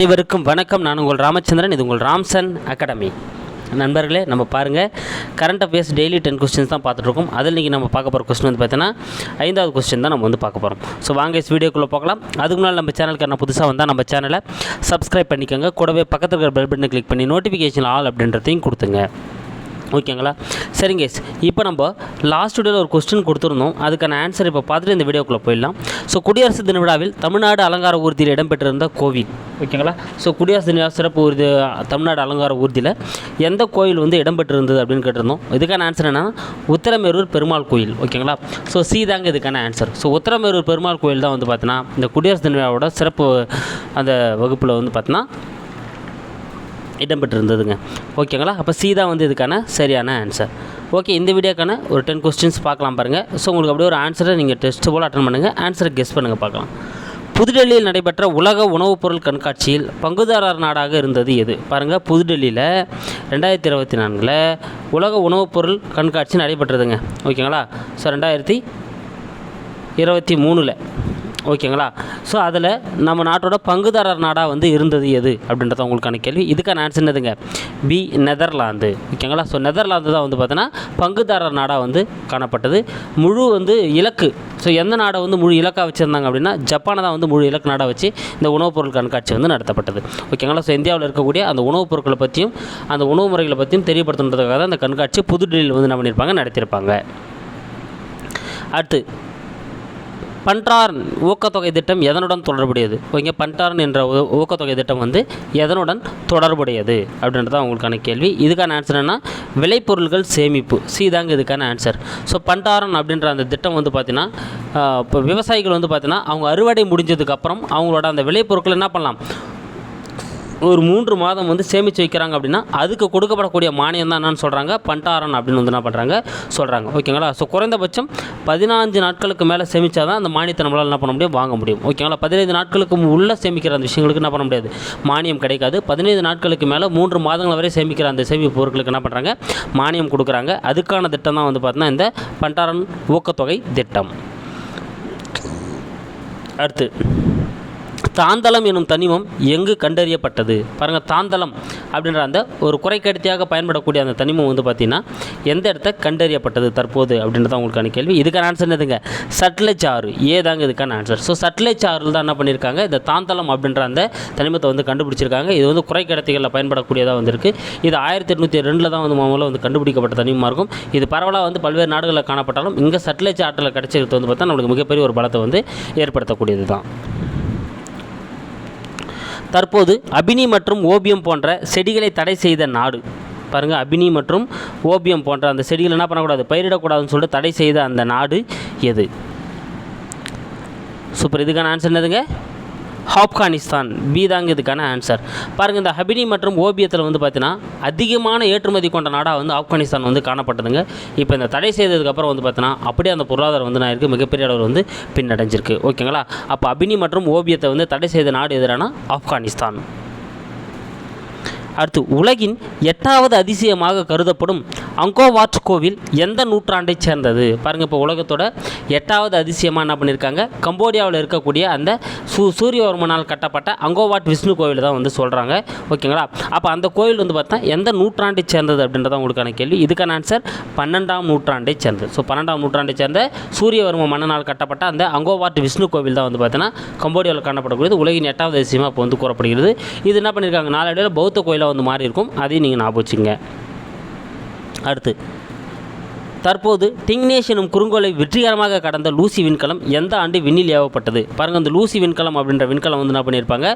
அனைவருக்கும் வணக்கம். நான் உங்கள் ராமச்சந்திரன் இது உங்கள் ராம்சன் அகாடமி. நண்பர்களே நம்ம பாருங்கள் current affairs daily ten questions தான் பார்த்துட்ருக்கோம். அதில் இன்றைக்கி நம்ம பார்க்க போகிற கொஸ்டின் வந்து பார்த்தீங்கன்னா ஐந்தாவது கொஸ்டின் தான் நம்ம வந்து பார்க்க போகிறோம் ஸோ வாங்க இஸ் வீடியோக்குள்ளே பார்க்கலாம் அதுக்கு முன்னால் நம்ம சேனலுக்கு என்ன புதுசாக வந்தால் நம்ம சேனலை சப்ஸ்கிரைப் பண்ணிக்கோங்க. கூடவே பக்கத்தில் இருக்கிற பெல் பட்டனை கிளிக் பண்ணி நோட்டிஃபிகேஷன் ஆல் அப்படின்றதையும் கொடுத்துங்க. ஓகேங்களா? சரிங்க இப்போ நம்ம லாஸ்ட் வீடியோவில் ஒரு கொஸ்டின் கொடுத்துருந்தோம். அதுக்கான ஆன்சர் இப்போ பார்த்துட்டு இந்த வீடியோக்குள்ளே போயிடலாம். ஸோ குடியரசு தின விழாவில் தமிழ்நாடு அலங்கார ஊர்தியில் இடம்பெற்றிருந்த கோவில் ஓகேங்களா? ஸோ குடியரசு தின விழா சிறப்பு ஊர்தி தமிழ்நாடு அலங்கார ஊர்தியில் எந்த கோவில் வந்து இடம்பெற்றிருந்தது அப்படின்னு கேட்டிருந்தோம். இதுக்கான ஆன்சர் என்னன்னா உத்தரமேரூர் பெருமாள் கோயில் ஓகேங்களா? ஸோ சி தாங்க இதுக்கான ஆன்சர் ஸோ உத்தரமேரூர் பெருமாள் கோயில் தான் வந்து பார்த்தீங்கன்னா இந்த குடியரசு தின விழாவோட சிறப்பு அந்த வகுப்பில் வந்து பார்த்தீங்கன்னா இடம்பெற்றிருந்ததுங்க. ஓகேங்களா? அப்போ சீதா வந்து இதுக்கான சரியான ஆன்சர் ஓகே இந்த வீடியோக்கான ஒரு டென் கொஸ்டின்ஸ் பார்க்கலாம் பாருங்கள் ஸோ உங்களுக்கு அப்படியே ஒரு ஆன்சரை நீங்கள் டெஸ்ட் போல் அட்டன் பண்ணுங்கள் ஆன்சரை கெஸ் பண்ணுங்கள் பார்க்கலாம். புதுடெல்லியில் நடைபெற்ற உலக உணவுப் பொருள் கண்காட்சியில் பங்குதாரர் நாடாக இருந்தது எது? பாருங்கள் புதுடெல்லியில் ரெண்டாயிரத்தி இருபத்தி நான்கில் உலக உணவுப் பொருள் கண்காட்சி நடைபெற்றதுங்க. ஓகேங்களா? ஸோ ரெண்டாயிரத்தி இருபத்தி மூணில். ஓகேங்களா? ஸோ அதில் நம்ம நாட்டோட பங்குதாரர் நாடாக வந்து இருந்தது எது? அப்படின்றத உங்களுக்கான கேள்வி. இதுக்கான ஆன்சர் என்னதுங்க? B Netherlands. ஓகேங்களா? ஸோ நெதர்லாந்து தான் வந்து பார்த்தோன்னா பங்குதாரர் நாடாக வந்து காணப்பட்டது. முழு வந்து இலக்கு. ஸோ எந்த நாடை வந்து முழு இலக்காக வச்சுருந்தாங்க அப்படின்னா ஜப்பானை தான் வந்து முழு இலக்கு நாடாக வச்சு இந்த உணவுப் பொருள் கண்காட்சி வந்து நடத்தப்பட்டது. ஓகேங்களா? ஸோ இந்தியாவில் இருக்கக்கூடிய அந்த உணவுப் பொருட்களை பற்றியும் அந்த உணவு முறைகளை பற்றியும் தெரியப்படுத்துன்றதுக்காக தான் அந்த கண்காட்சி புதுடெல்லியில் வந்து என்ன பண்ணியிருப்பாங்க நடத்தியிருப்பாங்க அடுத்து பன்றார்ன் ஊக்கத்தொகை திட்டம் எதனுடன் தொடர்புடையது? ஓகே பன்றார்ன் என்ற ஊக்கத்தொகை திட்டம் வந்து எதனுடன் தொடர்புடையது? அப்படின்றது தான் உங்களுக்கான கேள்வி. இதுக்கான ஆன்சர் என்ன விளைபொருள்கள் சேமிப்பு. சி தாங்க இதுக்கான ஆன்சர் ஸோ பண்டாரன் அப்படின்ற அந்த திட்டம் வந்து பார்த்திங்கன்னா இப்போ விவசாயிகள் வந்து பார்த்திங்கன்னா அவங்க அறுவடை முடிஞ்சதுக்கப்புறம் அவங்களோட அந்த விளைபொருட்களை என்ன பண்ணலாம்? ஒரு மூன்று மாதம் வந்து சேமித்து வைக்கிறாங்க அப்படின்னா அதுக்கு கொடுக்கப்படக்கூடிய மானியம் தான் என்னன்னு சொல்கிறாங்க பண்டாரன் அப்படின்னு வந்து என்ன பண்ணுறாங்க சொல்கிறாங்க ஓகேங்களா? ஸோ குறைந்தபட்சம் பதினாஞ்சு நாட்களுக்கு மேலே சேமித்தா தான் அந்த மானியத்தை நம்மளால் என்ன பண்ண முடியும்? வாங்க முடியும். ஓகேங்களா? பதினைந்து நாட்களுக்கு உள்ளே சேமிக்கிற அந்த விஷயங்களுக்கு என்ன பண்ண முடியாது? மானியம் கிடைக்காது. பதினைந்து நாட்களுக்கு மேலே மூன்று மாதங்கள் வரை சேமிக்கிற அந்த சேமிப்பு பொருட்களுக்கு என்ன பண்ணுறாங்க மானியம் கொடுக்குறாங்க. அதுக்கான திட்டம் தான் வந்து பார்த்தீங்கன்னா இந்த பண்டாரன் ஊக்கத்தொகை திட்டம். அடுத்து தாந்தளம் எனும் தனிமம் எங்கு கண்டறியப்பட்டது? பாருங்கள் தாந்தளம் அப்படின்ற அந்த ஒரு குறைக்கடத்தியாக பயன்படக்கூடிய அந்த தனிமம் வந்து பார்த்திங்கன்னா எந்த இடத்த கண்டறியப்பட்டது தற்போது அப்படின்றத உங்களுக்கான கேள்வி. இதுக்கான ஆன்சர் என்னதுங்க? சட்லஜ் ஆறு ஏதாங்க இதுக்கான ஆன்சர் ஸோ சட்லஜ் ஆறில் தான் என்ன பண்ணியிருக்காங்க? இந்த தாந்தளம் அப்படின்ற அந்த தனிமத்தை வந்து கண்டுபிடிச்சிருக்காங்க. இது வந்து குறைக்கடத்திகளில் பயன்படக்கூடியதாக வந்திருக்கு. இது ஆயிரத்தி எட்நூற்றி ரெண்டில் தான் வந்து முதல்ல வந்து கண்டுபிடிக்கப்பட்ட தனிமமாக இருக்கும். இது பரவலாக வந்து பல்வேறு நாடுகளில் காணப்பட்டாலும் இங்கே சட்லஜ் ஆற்றில் கிடைச்சிருக்கிறது வந்து பார்த்தா நம்மளுக்கு மிகப்பெரிய ஒரு பலத்தை வந்து ஏற்படுத்தக்கூடியது தான் தற்போது அபினி மற்றும் ஓபியம் போன்ற செடிகளை தடை செய்த நாடு. பாருங்கள் அபினி மற்றும் ஓபியம் போன்ற அந்த செடிகள் என்ன பண்ணக்கூடாது? பயிரிடக்கூடாதுன்னு சொல்லிட்டு தடை செய்த அந்த நாடு எது? சூப்பர். இதுக்கான ஆன்சர் என்னதுங்க? ஆப்கானிஸ்தான். பி தாங்க இதுக்கான ஆன்சர் பாருங்கள் இந்த ஹபினி மற்றும் ஓபியத்தில் வந்து பார்த்தீங்கன்னா அதிகமான ஏற்றுமதி கொண்ட நாடாக வந்து ஆப்கானிஸ்தான் வந்து காணப்பட்டதுங்க. இப்போ இந்த தடை செய்ததுக்கப்புறம் வந்து பார்த்தீங்கன்னா அப்படியே அந்த பொருளாதாரம் வந்து நான் இருக்குது மிகப்பெரிய அளவில் வந்து பின்னடைஞ்சிருக்கு. ஓகேங்களா? அப்போ அபினி மற்றும் ஓபியத்தை வந்து தடை செய்த நாடு எதிரான? ஆப்கானிஸ்தான். அடுத்து உலகின் எட்டாவது அதிசயமாக கருதப்படும் அங்கோவாட் கோவில் எந்த நூற்றாண்டை சேர்ந்தது? பாருங்கள் இப்போ உலகத்தோட எட்டாவது அதிசயமாக என்ன பண்ணியிருக்காங்க கம்போடியாவில் இருக்கக்கூடிய அந்த சூ சூரியவர்மனால் கட்டப்பட்ட அங்கோவாட் விஷ்ணு கோவில் தான் வந்து சொல்கிறாங்க ஓகேங்களா? அப்போ அந்த கோவில் வந்து பார்த்தா எந்த நூற்றாண்டை சேர்ந்தது அப்படின்றத உங்களுக்கான கேள்வி. இதுக்கான ஆன்சர் பன்னெண்டாம் நூற்றாண்டை சேர்ந்தது. ஸோ பன்னெண்டாம் நூற்றாண்டை சேர்ந்த சூரியவர்ம மன்னனால் கட்டப்பட்ட அந்த அங்கோவாட் விஷ்ணு கோவில் தான் வந்து பார்த்தீங்கன்னா கம்போடியாவில் காணப்படக்கூடியது. உலகின் எட்டாவது அதிசயமாக இப்போ வந்து கூறப்படுகிறது. இது என்ன பண்ணியிருக்காங்க நாளடைவில் பௌத்த கோயிலாக வந்து மாறி இருக்கும் அதையும் நீங்கள் ஞாபகம் வச்சுங்க அடுத்து தற்போது டிங்னேஷ் எனும் குறுங்கோலை வெற்றிகரமாக கடந்த லூசி விண்கலம் எந்த ஆண்டு விண்ணில் ஏவப்பட்டது பாருங்கள் அந்த லூசி விண்கலம் அப்படின்ற விண்கலம் வந்து என்ன பண்ணியிருப்பாங்க?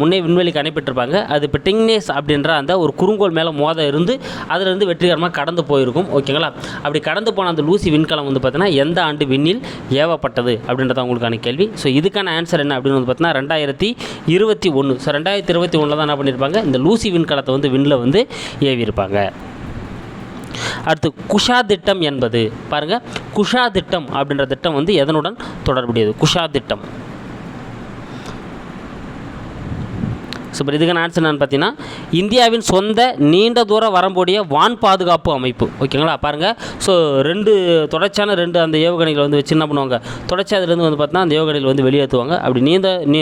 முன்னே விண்வெளிக்கு அனுப்பிட்டிருப்பாங்க அது இப்போ டிங்னேஸ் அப்படின்ற அந்த ஒரு குறுங்கோல் மேலே மோத இருந்து அதிலிருந்து வெற்றிகரமாக கடந்து போயிருக்கும். ஓகேங்களா? அப்படி கடந்து போன அந்த லூசி விண்கலம் வந்து பார்த்தீங்கன்னா எந்த ஆண்டு விண்ணில் ஏவப்பட்டது அப்படின்றத உங்களுக்கான கேள்வி. ஸோ இதுக்கான ஆன்சர் என்ன அப்படின்னு வந்து பார்த்தீங்கன்னா ரெண்டாயிரத்தி இருபத்தி ஒன்று ஸோ ரெண்டாயிரத்தி இருபத்தி ஒன்றில் தான் என்ன பண்ணியிருப்பாங்க? இந்த லூசி விண்கலத்தை வந்து விண்ணில் வந்து ஏவியிருப்பாங்க. அடுத்து குஷா திட்டம் என்பது பாருங்க. குஷா திட்டம் அப்படின்ற திட்டம் வந்து எதனுடன் தொடர்புடையது? குஷா திட்டம் ஸோ இப்போ இதுக்கான ஆன்சர் என்னென்னு பார்த்தீங்கன்னா இந்தியாவின் சொந்த நீண்ட தூரம் வரம்புடைய வான் பாதுகாப்பு அமைப்பு. ஓகேங்களா பாருங்கள் ஸோ ரெண்டு தொடர்ச்சியான ரெண்டு அந்த ஏவுகணைகளை வந்து வச்சு என்ன பண்ணுவாங்க? தொடர்ச்சி அதுலேருந்து வந்து பார்த்தீங்கன்னா அந்த ஏவுகணைகள் வந்து வெளியேற்றுவாங்க. அப்படி நீண்ட நீ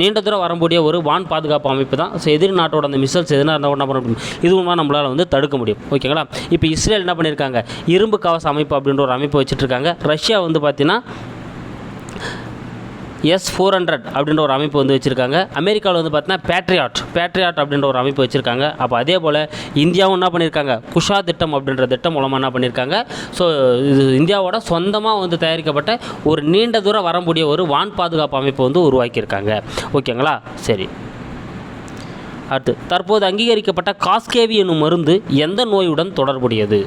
நீண்ட தூரம் வரம்புடைய ஒரு வான் பாதுகாப்பு அமைப்பு தான். ஸோ எதிர் நாட்டோட அந்த மிசைல்ஸ் எதுனா இருந்தால் என்ன பண்ண முடியும்? இதுவும் நம்மளால் வந்து தடுக்க முடியும். ஓகேங்களா இப்போ இஸ்ரேல் என்ன பண்ணியிருக்காங்க? இரும்பு கவச அமைப்பு அப்படின்ற ஒரு அமைப்பு வச்சுட்டு இருக்காங்க ரஷ்யா வந்து பார்த்தீங்கன்னா எஸ் ஃபோர் ஹண்ட்ரட் அப்படின்ற ஒரு அமைப்பு வந்து வச்சுருக்காங்க. அமெரிக்காவில் வந்து பார்த்தீங்கன்னா பேட்ரியாட் பேட்ரியாட் அப்படின்ற ஒரு அமைப்பு வச்சுருக்காங்க. அப்போ அதே போல் இந்தியாவும் என்ன பண்ணியிருக்காங்க? குஷா திட்டம் அப்படின்ற திட்டம் மூலமாக என்ன பண்ணியிருக்காங்க? ஸோ இது இந்தியாவோட சொந்தமாக வந்து தயாரிக்கப்பட்ட ஒரு நீண்ட தூரம் வரக்கூடிய ஒரு வான் பாதுகாப்பு அமைப்பு வந்து உருவாக்கியிருக்காங்க. ஓகேங்களா? சரி. அடுத்து தற்போது அங்கீகரிக்கப்பட்ட காஸ்கேவி என்னும் மருந்து எந்த நோயுடன் தொடர்புடையது?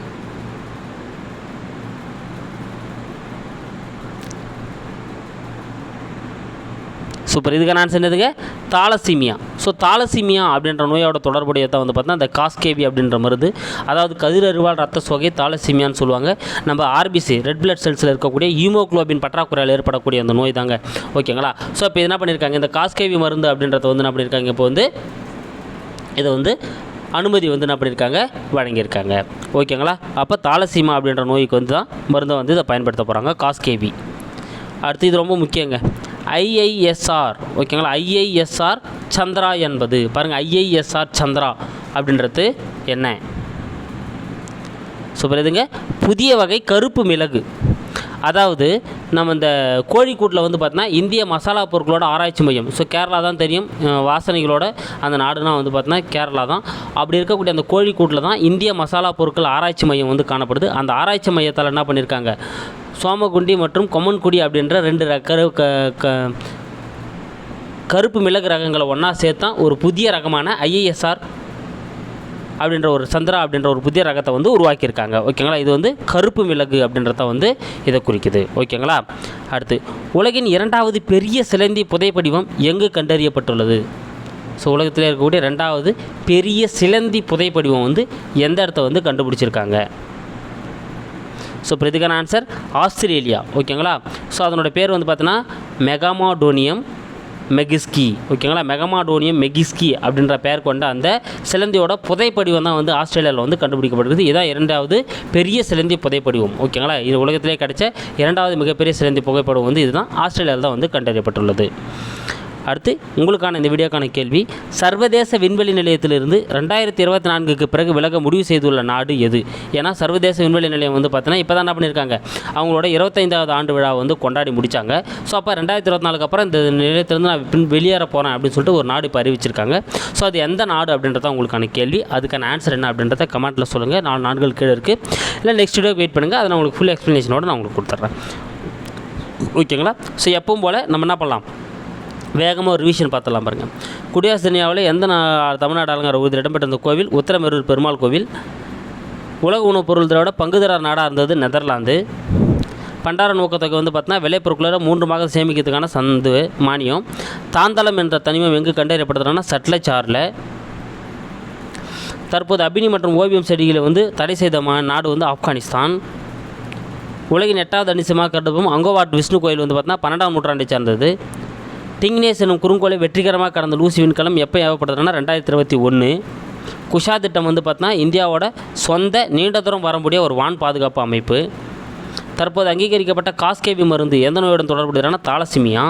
சூப்பர். இதுக்கான நான் என்னதுங்க தாலசீமியா ஸோ தாலசீமியா அப்படின்ற நோயோட தொடர்புடையதை வந்து பார்த்தீங்கன்னா இந்த காஸ்கேவி அப்படின்ற மருந்து அதாவது கதிரறிவால் ரத்த சோகை தாலசீமியான்னு சொல்லுவாங்க. நம்ம ஆர்பிசி ரெட் பிளட் செல்ஸில் இருக்கக்கூடிய ஹீமோக்ளோபின் பற்றாக்குறையால் ஏற்படக்கூடிய அந்த நோய் தாங்க. ஓகேங்களா? ஸோ இப்போ என்ன பண்ணியிருக்காங்க? இந்த காஸ்கேவி மருந்து அப்படின்றத வந்து என்ன பண்ணியிருக்காங்க? இப்போ வந்து இதை வந்து அனுமதி வந்து என்ன பண்ணியிருக்காங்க? வழங்கியிருக்காங்க. ஓகேங்களா? அப்போ தாலசீமா அப்படின்ற நோய்க்கு வந்து தான் மருந்தை வந்து இதை பயன்படுத்த போகிறாங்க காஸ்கேவி. அடுத்து இது ரொம்ப முக்கியங்க. ஐஐஎஸ்ஆர் ஓகேங்களா? ஐஐஎஸ்ஆர் சந்திரா என்பது. பாருங்கள் ஐஐஎஸ்ஆர் சந்திரா அப்படின்றது என்ன? சூப்பர். இதுங்க புதிய வகை கருப்பு மிளகு. அதாவது நம்ம இந்த கோழிக்கூட்டில் வந்து பார்த்தோன்னா இந்திய மசாலா பொருட்களோட ஆராய்ச்சி மையம். ஸோ கேரளா தான் தெரியும். வாசனைகளோட அந்த நாடுனா வந்து பார்த்தோன்னா கேரளா தான். அப்படி இருக்கக்கூடிய அந்த கோழிக்கூட்டில் தான் இந்திய மசாலா பொருட்கள் ஆராய்ச்சி மையம் வந்து காணப்படுது. அந்த ஆராய்ச்சி மையத்தால் என்ன பண்ணியிருக்காங்க சோமகுண்டி மற்றும் கொமன்குடி அப்படின்ற ரெண்டு ர- கரு க க கருப்பு மிளகு ரகங்களை ஒன்றா சேர்த்தா ஒரு புதிய ரகமான ஐஏஎஸ்ஆர் அப்படின்ற ஒரு சந்திரா அப்படின்ற ஒரு புதிய ரகத்தை வந்து உருவாக்கியிருக்காங்க. ஓகேங்களா? இது வந்து கருப்பு மிளகு அப்படின்றத வந்து இதை குறிக்குது. ஓகேங்களா? அடுத்து உலகின் இரண்டாவது பெரிய சிலந்தி புதைப்படிவம் எங்கு கண்டறியப்பட்டுள்ளது? ஸோ உலகத்தில் இருக்கக்கூடிய ரெண்டாவது பெரிய சிலந்தி புதைப்படிவம் வந்து எந்த இடத்த வந்து கண்டுபிடிச்சிருக்காங்க? ஸோ இப்போ இதுக்கான ஆன்சர் ஆஸ்திரேலியா. ஓகேங்களா? ஸோ அதனோட பேர் வந்து பார்த்தீங்கன்னா மெகாமாடோனியம் மெகிஸ்கி. ஓகேங்களா? மெகமாடோனியம் மெகிஸ்கி அப்படின்ற பெயர் கொண்ட அந்த சிலந்தியோட புதைப்படிவம் தான் வந்து ஆஸ்திரேலியாவில் வந்து கண்டுபிடிக்கப்படுகிறது. இதான் இரண்டாவது பெரிய சிலந்தி புதைப்படிவம். ஓகேங்களா? இது உலகத்திலே கிடைச்ச இரண்டாவது மிகப்பெரிய சிலந்தி புகைப்படம் வந்து இதுதான். ஆஸ்திரேலியாவில் தான் வந்து கண்டறியப்பட்டுள்ளது. அடுத்து உங்களுக்கான இந்த வீடியோக்கான கேள்வி சர்வதேச விண்வெளி நிலையத்திலிருந்து ரெண்டாயிரத்தி இருபத்தி நான்குக்கு பிறகு விலக முடிவு செய்துள்ள நாடு எது? ஏன்னா சர்வதேச விண்வெளி நிலையம் வந்து பார்த்தீங்கன்னா இப்போ தான் என்ன பண்ணியிருக்காங்க? அவங்களோட இருபத்தைந்தாவது ஆண்டு விழாவை வந்து கொண்டாடி முடித்தாங்க ஸோ அப்போ ரெண்டாயிரத்தி இருபத்தி நாலுக்கு அப்புறம் இந்த நிலையத்திலிருந்து நான் பின் வெளியேற போகிறேன் அப்படின்னு சொல்லிட்டு ஒரு நாடு இப்போ அறிவிச்சிருக்காங்க. ஸோ அது எந்த நாடு அப்படின்றத உங்களுக்கான கேள்வி. அதுக்கான ஆன்சர் என்ன அப்படின்றத கமெண்ட்டில் சொல்லுங்கள் நாலு நாடுகள் கீழே இருக்குது இல்லை நெக்ஸ்ட் வீடியோ வெயிட் பண்ணுங்கள் அதை நான் உங்களுக்கு ஃபுல் எக்ஸ்ப்ளனேஷனோட நான் உங்களுக்கு கொடுத்துட்றேன். ஓகேங்களா ஸோ எப்பவும் போல் நம்ம என்ன பண்ணலாம்? வேகமாக ஒரு ரிவிஷன் பார்த்துடலாம் பாருங்கள் குடியரசு தனியாவில் எந்த நா தமிழ்நாடு ஆளுங்கிற ஒரு இடம்பெற்ற இந்த கோவில்? உத்தரமேரூர் பெருமாள் கோவில். உலக உணவுப் பொருள் திராவிட பங்குதாரர் நாடாக இருந்தது நெதர்லாந்து. பண்டார நோக்கத்தொகை வந்து பார்த்தீங்கன்னா விளைபொருட்களை மூன்று மாதம் சேமிக்கிறதுக்கான சந்து மானியம். தாந்தளம் என்ற தனிமம் எங்கு கண்டறியப்படுறதுனா சட்லஜ் ஆறில் தற்போது அபினி மற்றும் ஓவியம் செடிகளை வந்து தடை செய்த மா நாடு வந்து ஆப்கானிஸ்தான். உலகின் எட்டாவது அனிசமாக கருதப்படும் அங்கோவாட் விஷ்ணு கோயில் வந்து பார்த்தீங்கன்னா பன்னெண்டாம் நூற்றாண்டை சார்ந்தது. டிங்னேஸ் எனும் குறுங்கோலை வெற்றிகரமாக கடந்த லூசி விண்கலம் எப்போ ஏவப்படுறதுன்னா ரெண்டாயிரத்தி இருபத்தி ஒன்று குஷா திட்டம் வந்து பார்த்தீங்கன்னா இந்தியாவோட சொந்த நீண்ட தூரம் வரக்கூடிய ஒரு வான் பாதுகாப்பு அமைப்பு. தற்போது அங்கீகரிக்கப்பட்ட காஸ்கேவி மருந்து எந்த நோயுடன் தொடர்புடையதுனா தாலசிமியா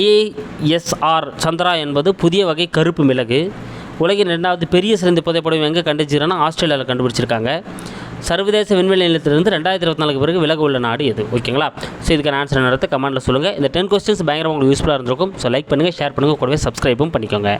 ஐஏஎஸ்ஆர் சந்திரா என்பது புதிய வகை கருப்பு மிளகு. உலகின் ரெண்டாவது பெரிய சிறந்த புதைப்படம் எங்கே கண்டுபிடிச்சிருக்காங்கன்னா ஆஸ்திரேலியாவில் கண்டுபிடிச்சிருக்காங்க. சர்வதேச விண்வெளி நிலையத்திலிருந்து ரெண்டாயிரத்தி இருபத்தி நாலுக்கு பிறகு விலக உள்ள நாடு எது? ஓகேங்களா? ஸோ இதுக்கான ஆன்சர் நடத்த கமெண்ட்டில் சொல்லுங்கள் இந்த டென் கொஸ்டின்ஸ் பயங்கரமாக உங்களுக்கு யூஸ்ஃபுல்லாக இருந்திருக்கும். ஸோ லைக் பண்ணுங்கள் ஷேர் பண்ணுங்கள் கூடவே சப்ஸ்கிரைபும் பண்ணிக்கோங்க.